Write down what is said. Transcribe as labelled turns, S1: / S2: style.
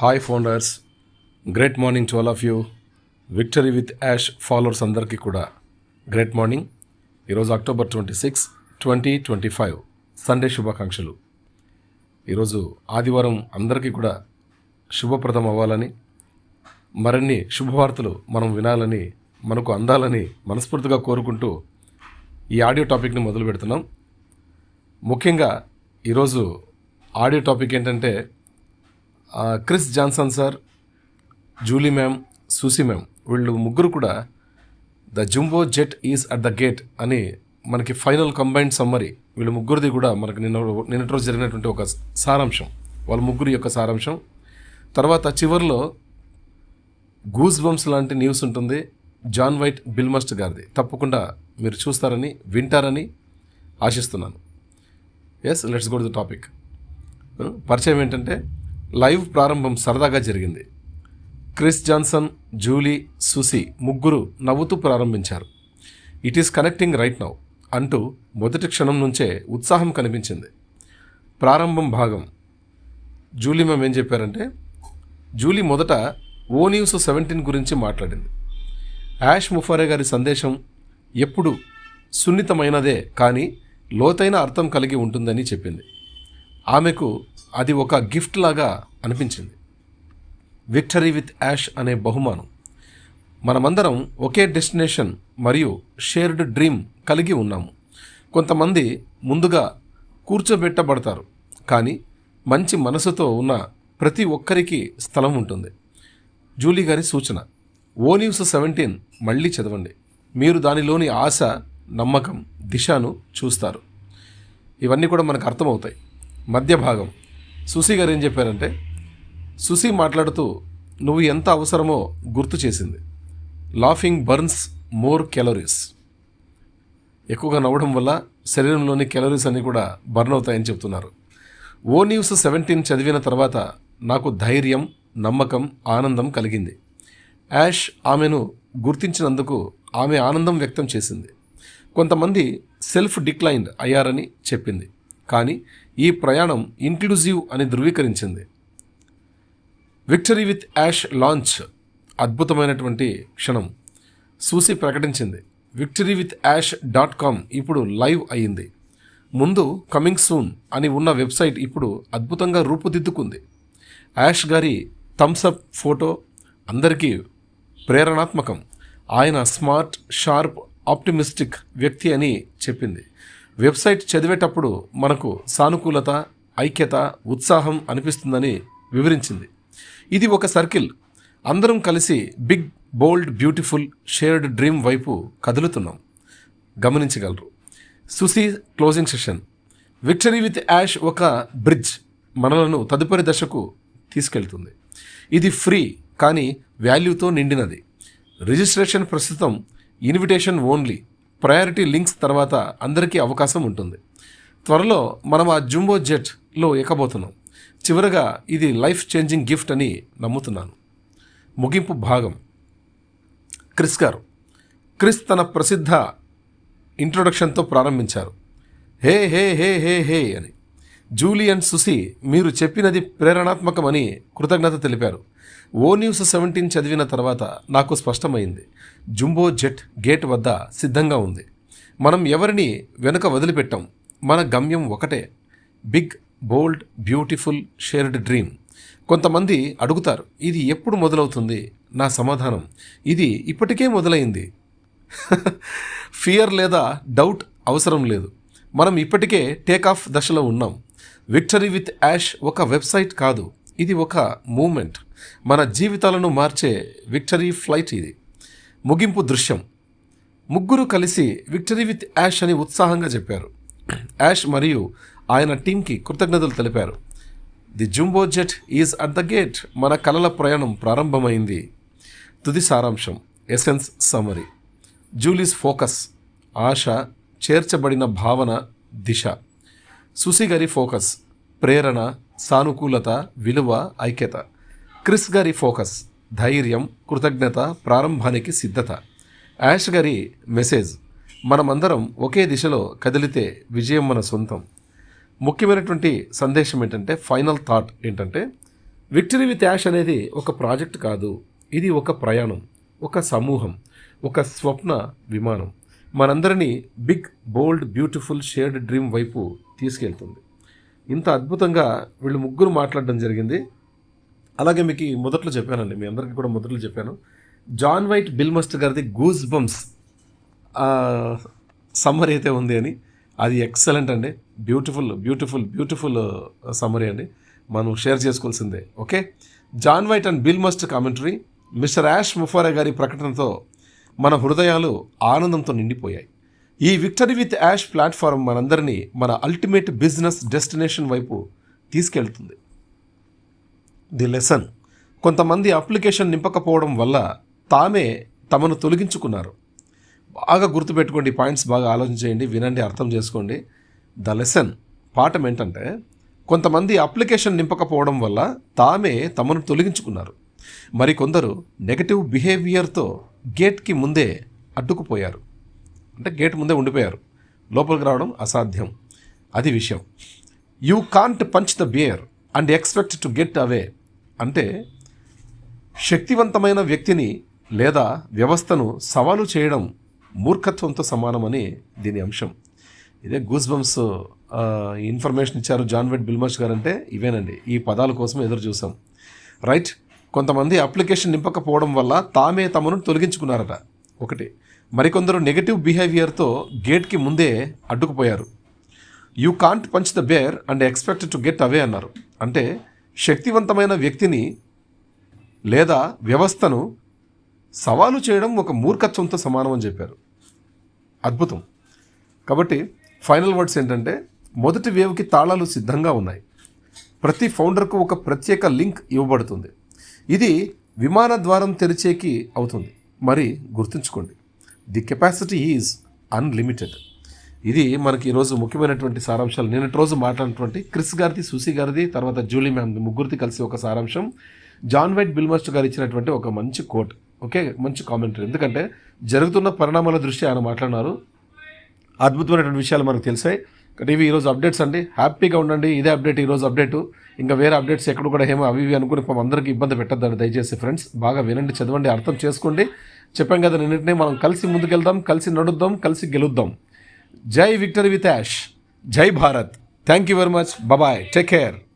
S1: Hi founders great morning to all of you victory with Ash followers అందరికీ కూడా. Great morning ఈరోజు October twenty six twenty twenty five Sunday శుభాకాంక్షలు. ఈరోజు ఆదివారం అందరికీ కూడా శుభప్రదం అవ్వాలని మరిన్ని శుభవార్తలు మనం వినాలని మనకు అందాలని మనస్ఫూర్తిగా కోరుకుంటూ ఈ ఆడియో టాపిక్ని మొదలు పెడుతున్నాం ముఖ్యంగా ఈరోజు ఆడియో టాపిక్ ఏంటంటే Chris Johnson sir Julie ma'am Susie ma'am వీళ్ళు ముగ్గురు కూడా the jumbo jet is at the gate అని మనకి ఫైనల్ కంబైన్డ్ సమ్మరీ వీళ్ళు ముగ్గురిది కూడా మనకి నిన్న నిన్నటి రోజు జరిగినటువంటి ఒక సారాంశం. వాళ్ళ ముగ్గురు యొక్క సారాంశం. తర్వాత చివరిలో గూస్ బంప్స్ లాంటి న్యూస్ ఉంటుంది. జాన్ వైట్ బిల్మస్ట్ గారిది. తప్పకుండా మీరు చూస్తారని వింటారని ఆశిస్తున్నాను. Yes let's go to the topic పరిచయం ఏంటంటే లైవ్ ప్రారంభం సరదాగా జరిగింది. క్రిస్ జాన్సన్ జూలీ సుసి ముగ్గురు నవ్వుతూ ప్రారంభించారు. It is connecting right now అంటూ మొదటి క్షణం నుంచే ఉత్సాహం కనిపించింది. ప్రారంభం భాగం. జూలీ మ్యామ్ ఏం చెప్పారంటే జూలీ మొదట ఓ న్యూస్ సెవెంటీన్ గురించి మాట్లాడింది. యాష్ ముఫారే గారి సందేశం ఎప్పుడు సున్నితమైనదే కానీ లోతైన అర్థం కలిగి ఉంటుందని చెప్పింది. ఆమెకు అది ఒక గిఫ్ట్ లాగా అనిపించింది. విక్టరీ విత్ యాష్ అనే బహుమానం. మనమందరం ఒకే డెస్టినేషన్ మరియు షేర్డ్ డ్రీమ్ కలిగి ఉన్నాము. కొంతమంది ముందుగా కూర్చోబెట్టబడతారు కానీ మంచి మనసుతో ఉన్న ప్రతి ఒక్కరికి స్థలం ఉంటుంది. జూలీ గారి సూచన ఓ న్యూస్ సెవెంటీన్ మళ్ళీ చదవండి. మీరు దానిలోని ఆశ నమ్మకం దిశను చూస్తారు. ఇవన్నీ కూడా మనకు అర్థమవుతాయి. మధ్య భాగం. సుసి గారు ఏం చెప్పారంటే సుసి మాట్లాడుతూ నువ్వు ఎంత అవసరమో గుర్తు చేసింది. లాఫింగ్ బర్న్స్ మోర్ క్యాలరీస్ ఎక్కువగా నవ్వడం వల్ల శరీరంలోని క్యాలరీస్ అన్నీ కూడా బర్న్ అవుతాయని చెప్తున్నారు. ఓ న్యూస్ సెవెంటీన్ చదివిన తర్వాత నాకు ధైర్యం నమ్మకం ఆనందం కలిగింది. యాష్ ఆమెను గుర్తించినందుకు ఆమె ఆనందం వ్యక్తం చేసింది. కొంతమంది సెల్ఫ్ డిక్లైన్డ్ అయ్యారని చెప్పింది. కానీ ఈ ప్రయాణం ఇంక్లూజివ్ అని ధృవీకరించింది. విక్టరీ విత్ యాష్ లాంచ్ అద్భుతమైనటువంటి క్షణం. సూసి ప్రకటించింది. Victory with Ash dot com ఇప్పుడు లైవ్ అయ్యింది. ముందు కమింగ్ సూన్ అని ఉన్న వెబ్సైట్ ఇప్పుడు అద్భుతంగా రూపుదిద్దుకుంది. యాష్ గారి థమ్సప్ ఫోటో అందరికీ ప్రేరణాత్మకం. ఆయన స్మార్ట్ షార్ప్ ఆప్టిమిస్టిక్ వ్యక్తి అని చెప్పింది. వెబ్సైట్ చదివేటప్పుడు మనకు సానుకూలత ఐక్యత ఉత్సాహం అనిపిస్తుందని వివరించింది. ఇది ఒక సర్కిల్. అందరం కలిసి big bold beautiful shared dream వైపు కదులుతున్నాం. గమనించగలరు. Susi closing session. Victory with Yash ఒక బ్రిడ్జ్ మనలను తదుపరి దశకు తీసుకెళ్తుంది. ఇది ఫ్రీ కానీ వాల్యూతో నిండినది. రిజిస్ట్రేషన్ ప్రస్తుతం ఇన్విటేషన్ ఓన్లీ. ప్రయారిటీ లింక్స్ తర్వాత అందరికీ అవకాశం ఉంటుంది. త్వరలో మనం ఆ జుంబో జెట్లో ఎక్కబోతున్నాం. చివరగా ఇది లైఫ్ చేంజింగ్ గిఫ్ట్ అని నమ్ముతున్నాను. ముగింపు భాగం. క్రిస్ గారు. క్రిస్ తన ప్రసిద్ధ ఇంట్రొడక్షన్తో ప్రారంభించారు. హే హే హే హే హే అని. జూలియన్ సుసి మీరు చెప్పినది ప్రేరణాత్మకమని కృతజ్ఞత తెలిపారు. ఓ న్యూస్ సెవెంటీన్ చదివిన తర్వాత నాకు స్పష్టమైంది. జుంబో జెట్ గేట్ వద్ద సిద్ధంగా ఉంది. మనం ఎవరిని వెనుక వదిలిపెట్టాం? మన గమ్యం ఒకటే. Big bold beautiful shared dream. కొంతమంది అడుగుతారు ఇది ఎప్పుడు మొదలవుతుంది? నా సమాధానం. ఇది ఇప్పటికే మొదలైంది. ఫియర్ లేదా డౌట్ అవసరం లేదు. మనం ఇప్పటికే టేక్ ఆఫ్ దశలో ఉన్నాం. విక్టరీ విత్ యాష్ ఒక వెబ్సైట్ కాదు. ఇది ఒక మూమెంట్. మన జీవితాలను మార్చే విక్టరీ ఫ్లైట్ ఇది. ముగింపు దృశ్యం. ముగ్గురు కలిసి విక్టరీ విత్ యాష్ అని ఉత్సాహంగా చెప్పారు. యాష్ మరియు ఆయన టీంకి కృతజ్ఞతలు తెలిపారు. The jumbo jet is at the gate మన కలల ప్రయాణం ప్రారంభమైంది. తుది సారాంశం. ఎసెన్స్ సమరీ జూలీస్ ఫోకస్ ఆశ చేర్చబడిన భావన దిశ. సుసి గారి ఫోకస్ ప్రేరణ సానుకూలత విలువ ఐక్యత. క్రిస్ గారి ఫోకస్ ధైర్యం కృతజ్ఞత ప్రారంభానికి సిద్ధత. యాష్ గారి మెసేజ్ మనమందరం ఒకే దిశలో కదిలితే విజయం మన సొంతం. ముఖ్యమైనటువంటి సందేశం ఏంటంటే ఫైనల్ థాట్ ఏంటంటే విక్టరీ విత్ యాష్ అనేది ఒక ప్రాజెక్ట్ కాదు. ఇది ఒక ప్రయాణం ఒక సమూహం ఒక స్వప్న విమానం. మనందరినీ big bold beautiful shared dream వైపు తీసుకెళ్తుంది. ఇంత అద్భుతంగా వీళ్ళు ముగ్గురు మాట్లాడడం జరిగింది. అలాగే మీకు మొదట్లో చెప్పానండి మీ అందరికీ కూడా మొదట్లో చెప్పాను. జాన్ వైట్ బిల్ మస్టర్ గారిది గూస్ బంప్స్ సమ్మర్ అయితే ఉంది అని. అది ఎక్సలెంట్ అండి. బ్యూటిఫుల్ బ్యూటిఫుల్ బ్యూటిఫుల్ సమ్మరీ అండి. మనం షేర్ చేసుకోవాల్సిందే. Okay? John White and Bill Muster commentary. Mister Ash Mufareh గారి ప్రకటనతో మన హృదయాలు ఆనందంతో నిండిపోయాయి. ఈ విక్టరీ విత్ యాష్ ప్లాట్ఫారం మనందరినీ మన అల్టిమేట్ బిజినెస్ డెస్టినేషన్ వైపు తీసుకెళ్తుంది. The lesson. కొంతమంది అప్లికేషన్ నింపకపోవడం వల్ల తామే తమను తొలగించుకున్నారు. బాగా గుర్తుపెట్టుకోండి పాయింట్స్ బాగా ఆలోచించేయండి వినండి అర్థం చేసుకోండి. ద లెసన్ పాఠం ఏంటంటే కొంతమంది అప్లికేషన్ నింపకపోవడం వల్ల తామే తమను తొలగించుకున్నారు. మరికొందరు నెగటివ్ బిహేవియర్తో గేట్కి ముందే అడ్డుకుపోయారు. అంటే గేట్ ముందే ఉండిపోయారు. లోపలికి రావడం అసాధ్యం. అది విషయం. You can't punch the bear and expect to get away అంటే శక్తివంతమైన వ్యక్తిని లేదా వ్యవస్థను సవాలు చేయడం మూర్ఖత్వంతో సమానమని దీని అంశం. ఇదే గూస్ బంప్స్ ఇన్ఫర్మేషన్ ఇచ్చారు జాన్ వెడ్ బిల్మర్స్ గారు అంటే ఇవేనండి. ఈ పదాల కోసం ఎదురు చూసాం రైట్ కొంతమంది అప్లికేషన్ నింపకపోవడం వల్ల తామే తమను తొలగించుకున్నారట. ఒకటి. మరికొందరు నెగటివ్ బిహేవియర్తో గేట్కి ముందే అడ్డుకుపోయారు. You can't punch the bear and expect to get away అన్నారు. అంటే శక్తివంతమైన వ్యక్తిని లేదా వ్యవస్థను సవాలు చేయడం ఒక మూర్ఖత్వంతో సమానం అని చెప్పారు. అద్భుతం. కాబట్టి ఫైనల్ వర్డ్స్ ఏంటంటే మొదటి వేవ్కి తాళాలు సిద్ధంగా ఉన్నాయి. ప్రతి ఫౌండర్కు ఒక ప్రత్యేక లింక్ ఇవ్వబడుతుంది. ఇది విమాన ద్వారం తెరిచేకి అవుతుంది. మరి గుర్తుంచుకోండి. ది కెపాసిటీ ఈజ్ అన్లిమిటెడ్ ఇది మనకి ఈరోజు ముఖ్యమైనటువంటి సారాంశాలు. నిన్నటి రోజు మాట్లాడినటువంటి క్రిస్ గారిది సుసి గారిది తర్వాత జూలీ మ్యామ్ ముగ్గురిది కలిసి ఒక సారాంశం. జాన్ వైట్ బిల్మస్టర్ గారు ఇచ్చినటువంటి ఒక మంచి కోట్. ఓకే? మంచి కామెంటరీ. ఎందుకంటే జరుగుతున్న పరిణామాల దృష్ట్యా ఆయన మాట్లాడినారు. అద్భుతమైనటువంటి విషయాలు మనకు తెలిసాయి. ఇవి ఈరోజు అప్డేట్స్ అండి. హ్యాపీగా ఉండండి. ఇదే అప్డేట్ ఈరోజు అప్డేట్. ఇంకా వేరే అప్డేట్స్ ఎక్కడ కూడా ఏమో అవి ఇవి అనుకుని అందరికీ ఇబ్బంది పెట్టద్దండి. దయచేసి ఫ్రెండ్స్ బాగా వినండి చదవండి అర్థం చేసుకోండి. చెప్పాం కదా నిన్నటినే మనం కలిసి ముందుకెళ్దాం కలిసి నడుద్దాం కలిసి గెలుద్దాం. జై విక్టరీ విత్ యాష్. జై Bharat. Thank you very much bye take care